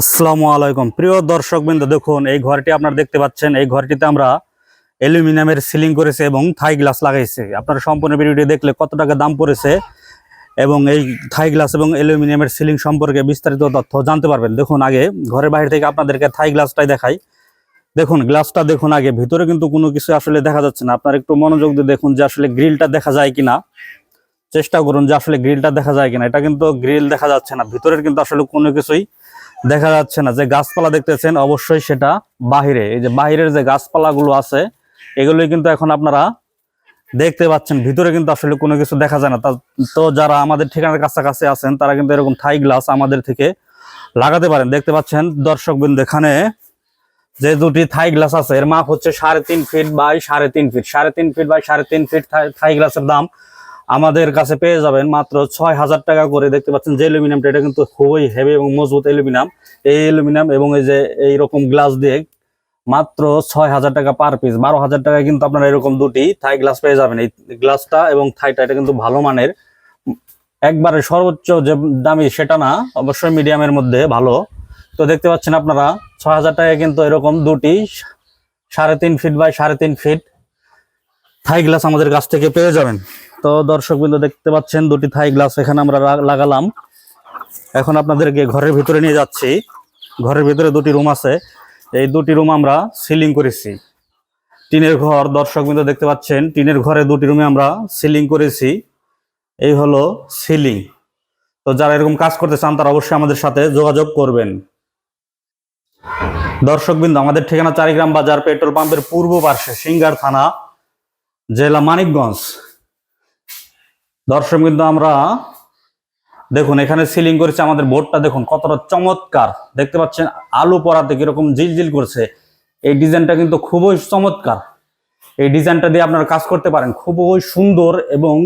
আসসালামু আলাইকুম। প্রিয় দর্শক বিন্দু দেখুন, এই ঘরটি আপনারা দেখতে পাচ্ছেন। এই ঘরটিতে আমরা অ্যালুমিনিয়ামের সিলিং করেছে এবং থাই গ্লাস লাগাইছে। আপনারা সম্পূর্ণ ভিডিওটি দেখলে কত টাকা দাম পড়েছে এবং এই থাই গ্লাস এবং অ্যালুমিনিয়ামের সিলিং সম্পর্কে বিস্তারিত তথ্য জানতে পারবেন। দেখুন, আগে ঘরের বাইরে থেকে আপনাদেরকে থাই গ্লাসটাই দেখাই। দেখুন, গ্লাসটা দেখুন আগে। ভিতরে কিন্তু কোনো কিছু আসলে দেখা যাচ্ছে না। আপনার একটু মনোযোগ দিয়ে দেখুন যে আসলে গ্রিলটা দেখা যায় কিনা। চেষ্টা করুন যে আসলে গ্রিলটা দেখা যায় কিনা। এটা কিন্তু গ্রিল দেখা যাচ্ছে না। ভিতরের কিন্তু আসলে কোনো কিছুই দেখা যাচ্ছে না, যে গাছপালা দেখতেছেন, অবশ্যই সেটা বাহিরে। এই যে বাহিরের যে গাছপালাগুলো আছে, এগুলোই কিন্তু এখন আপনারা দেখতে পাচ্ছেন। ভিতরে কিন্তু আসলে কোনো কিছু দেখা যায় না। তা- যারা আমাদের ঠিকানার কাছাকাছি আছেন, তারা কিন্তু এরকম থাই গ্লাস আমাদের থেকে লাগাতে পারেন। দেখতে পাচ্ছেন দর্শক বিন্দু এখানে যে দুটি থাই গ্লাস আছে, এর মাপ হচ্ছে সাড়ে তিন ফিট বাই সাড়ে তিন ফিট। সাড়ে তিন ফিট বাই সাড়ে তিন ফিট থাই গ্লাসের দাম আমাদের কাছে পেয়ে যাবেন মাত্র ছয় হাজার টাকা করে দেখতে পাচ্ছেন যে অ্যালুমিনিয়ামটা, এটা কিন্তু খুবই হেভি এবং মজবুত অ্যালুমিনিয়াম। এই অ্যালুমিনিয়াম এবং এই যে এইরকম গ্লাস দিয়ে মাত্র ছয় হাজার টাকা পার পিস বারো হাজার টাকায় কিন্তু আপনারা এরকম দুটি থাই গ্লাস পেয়ে যাবেন। এই গ্লাসটা এবং থাইটা এটা কিন্তু ভালো মানের। একবারে সর্বোচ্চ যে দামি, সেটা না, অবশ্যই মিডিয়ামের মধ্যে ভালো। তো দেখতে পাচ্ছেন আপনারা, ছয় হাজার টাকায় কিন্তু এরকম দুটি, সাড়ে তিন ফিট বাই সাড়ে তিন ফিট থাই গ্লাস আমাদের কাছ থেকে পেয়ে যাবেন। তো দর্শক বিন্দু দেখতে পাচ্ছেন দুটি থাই গ্লাস এখানে আমরা লাগালাম। এখন আপনাদেরকে ঘরের ভিতরে নিয়ে যাচ্ছি। ঘরের ভিতরে দুটি রুম আছে। এই দুটি রুম আমরা সিলিং করেছি। টিনের ঘর দর্শক বিন্দু দেখতে পাচ্ছেন, টিনের ঘরে দুটি রুমে আমরা সিলিং করেছি। এই হলো সিলিং। তো যারা এরকম কাজ করতে চান, তারা অবশ্যই আমাদের সাথে যোগাযোগ করবেন। দর্শক বিন্দু আমাদের ঠিকানা চারিগ্রাম বাজার পেট্রোল পাম্পের পূর্ব পার্শ্বে সিঙ্গার থানা, জেলা মানিকগঞ্জ। দর্শক বিন্দু, আমরা দেখুন, এখানে সিলিং করেছে আমাদের বোর্ডটা। দেখুন, কতটা চমৎকার। দেখতে পাচ্ছেন, আলু পরাতে কীরকম জিলজিল করছে। এই ডিজাইনটা কিন্তু খুবই চমৎকার। এই ডিজাইনটা দিয়ে আপনারা কাজ করতে পারেন। খুবই সুন্দর এবং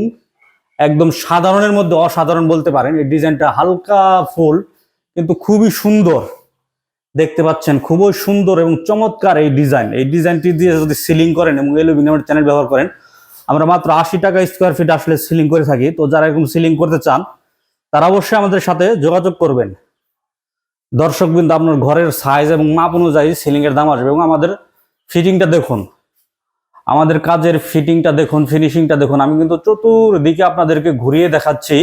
একদম সাধারণের মধ্যে অসাধারণ বলতে পারেন। এই ডিজাইনটা হালকা ফুল, কিন্তু খুবই সুন্দর। দেখতে পাচ্ছেন, খুবই সুন্দর এবং চমৎকার এই ডিজাইন। এই ডিজাইনটি দিয়ে যদি সিলিং করেন এবং অ্যালুমিনিয়ামের চ্যানেল ব্যবহার করেন আমরা মাত্র আশি টাকা স্কোয়ার ফিট আসলে সিলিং করে থাকি। তো যারা এরকম সিলিং করতে চান, তারা অবশ্যই আমাদের সাথে যোগাযোগ করবেন। দর্শক বিন্দু আপনার ঘরের সাইজ এবং মাপ অনুযায়ী সিলিং এর দাম আসবে এবং আমাদের ফিটিংটা দেখুন। আমাদের কাজের ফিটিংটা দেখুন ফিনিশিংটা দেখুন। আমি কিন্তু চতুর্দিকে আপনাদেরকে ঘুরিয়ে দেখাচ্ছি।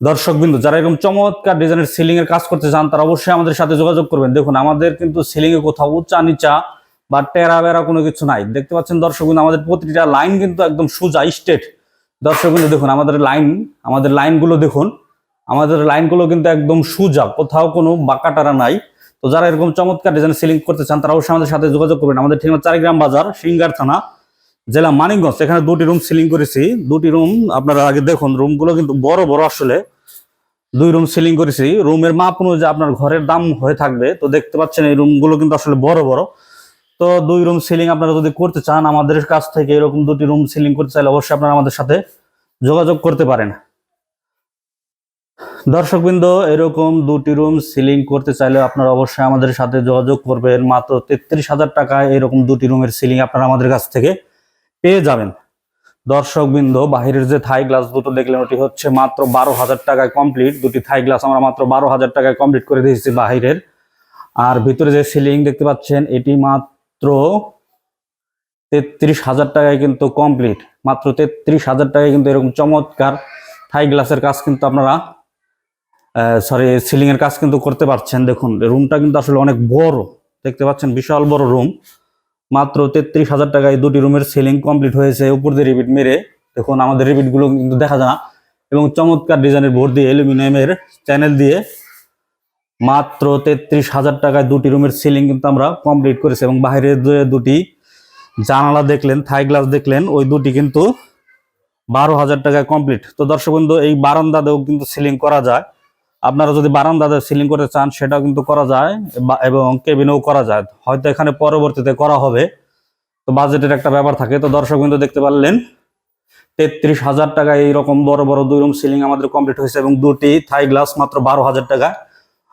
দর্শক বিন্দু যারা এরকম চমৎকার ডিজাইনের সিলিং এর কাজ করতে চান, তারা অবশ্যই আমাদের সাথে যোগাযোগ করবেন। দেখুন, আমাদের কিন্তু সিলিং এ কোথাও উঁচা নিচা বা টেরা বেড়া কোনো কিছু নাই। দেখতে পাচ্ছেন দর্শক আমাদের প্রতিটা লাইন কিন্তু একদম সোজা স্টেট দর্শক দেখুন, আমাদের লাইন আমাদের লাইনগুলো দেখুন, আমাদের লাইনগুলো কিন্তু একদম সোজা, কোথাও কোনো বাঁকাটারা নাই। তো যারা এরকম চমৎকার ডিজাইন সিলিং করতে চান, তারা অবশ্যই আমাদের সাথে যোগাযোগ করবেন। আমাদের ঠিকানা চারিগ্রাম বাজার, সিঙ্গার থানা, জেলা মানিকগঞ্জ। এখানে দুটি রুম সিলিং করেছি। দুটি রুম আপনারা আগে দেখুন রুমগুলো কিন্তু বড় বড় আসলে। দুই রুম সিলিং করেছি। রুমের মাপ অনুযায়ী আপনার ঘরের দাম হয়ে থাকবে। তো দেখতে পাচ্ছেন, এই রুমগুলো কিন্তু আসলে বড় বড়। তো দুই রুম সিলিং আপনারা যদি করতে চান, আমাদের কাছ থেকে এরকম দুটি রুম সিলিং করতে চাইলে অবশ্যই আপনারা আমাদের সাথে যোগাযোগ করতে পারেন। দর্শকবৃন্দ, এরকম দুটি রুম সিলিং করতে চাইলে আপনারা অবশ্যই আমাদের সাথে যোগাযোগ করবেন। মাত্র তেত্রিশ হাজার টাকায় এরকম দুটি রুমের সিলিং আপনারা আমাদের কাছ থেকে পেয়ে যাবেন। দর্শকবৃন্দ, বাহিরের যে থাই গ্লাস দুটো দেখলেন, ওটি হচ্ছে মাত্র বারো হাজার টাকায় কমপ্লিট দুটি থাই গ্লাস আমরা মাত্র বারো হাজার টাকায় কমপ্লিট করে দিয়েছি বাহিরের। আর ভিতরে যে সিলিং দেখতে পাচ্ছেন, এটি মাত্র তেত্রিশ হাজার টাকায় কিন্তু কমপ্লিট মাত্র তেত্রিশ হাজার টাকায় কিন্তু এরকম চমৎকার থাই গ্লাসের কাজ কিন্তু আপনারা সরি সিলিং এর কাজ কিন্তু করতে পারছেন। দেখুন রুমটা কিন্তু আসলে অনেক বড়। দেখতে পাচ্ছেন, বিশাল বড় রুম মাত্র তেত্রিশ হাজার টাকায় দুটি রুমের সিলিং কমপ্লিট হয়েছে। উপর দিয়ে রিপিট মেরে, দেখুন, আমাদের রিপিটগুলো কিন্তু দেখা যায় না। এবং চমৎকার ডিজাইনের বোর্ড দিয়ে অ্যালুমিনিয়ামের চ্যানেল দিয়ে মাত্র তেত্রিশ হাজার টাকায় দুটি রুমের সিলিং কিন্তু আমরা কমপ্লিট করেছি এবং বাইরের দুটি জানালা দেখলেন থাই গ্লাস দেখলেন, ওই দুটি কিন্তু বারো হাজার টাকায় কমপ্লিট তো দর্শক বন্ধু, এই বারান্দাতেও কিন্তু সিলিং করা যায়। আপনারা যদি বারান্দাতে সিলিং করতে চান, সেটাও কিন্তু করা যায় এবং কেবিনেও করা যায়। হয়তো এখানে পরবর্তীতে করা হবে। তো বাজেটের একটা ব্যাপার থাকে। তো দর্শক কিন্তু দেখতে পারলেন, তেত্রিশ হাজার টাকায় এইরকম বড় বড় দুই রুম সিলিং আমাদের কমপ্লিট হয়েছে এবং দুটি থাই গ্লাস মাত্র বারো হাজার টাকা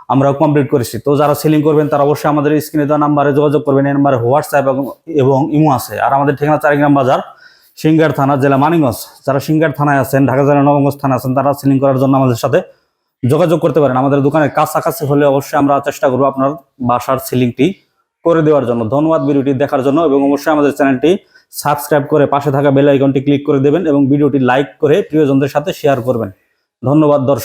আমরা কমপ্লিট করেছি। তো যারা সেলিং করবেন, তারা অবশ্যই আমাদের স্ক্রিনে দেওয়া নাম্বারে যোগাযোগ করবেন। এই নাম্বারে হোয়াটসঅ্যাপ এবং ইমো আছে। আর আমাদের ঠিকানা চারিগ্রাম বাজার, সিঙ্গার থানা, জেলা মানিগঞ্জ যারা সিঙ্গার থানায় আছেন, ঢাকা জেলা নবগঞ্জ থানা আছেন, তারা সেলিং করার জন্য আমাদের সাথে যোগাযোগ করতে পারেন। আমাদের দোকানের কাছাকাছি হলে অবশ্যই আমরা চেষ্টা করব আপনার বাসার সেলিংটি করে দেওয়ার জন্য। ধন্যবাদ ভিডিওটি দেখার জন্য এবং অবশ্যই আমাদের চ্যানেলটি সাবস্ক্রাইব করে পাশে থাকা বেল আইকনটি ক্লিক করে দেবেন এবং ভিডিওটি লাইক করে প্রিয়জনদের সাথে শেয়ার করবেন। ধন্যবাদ দর্শক।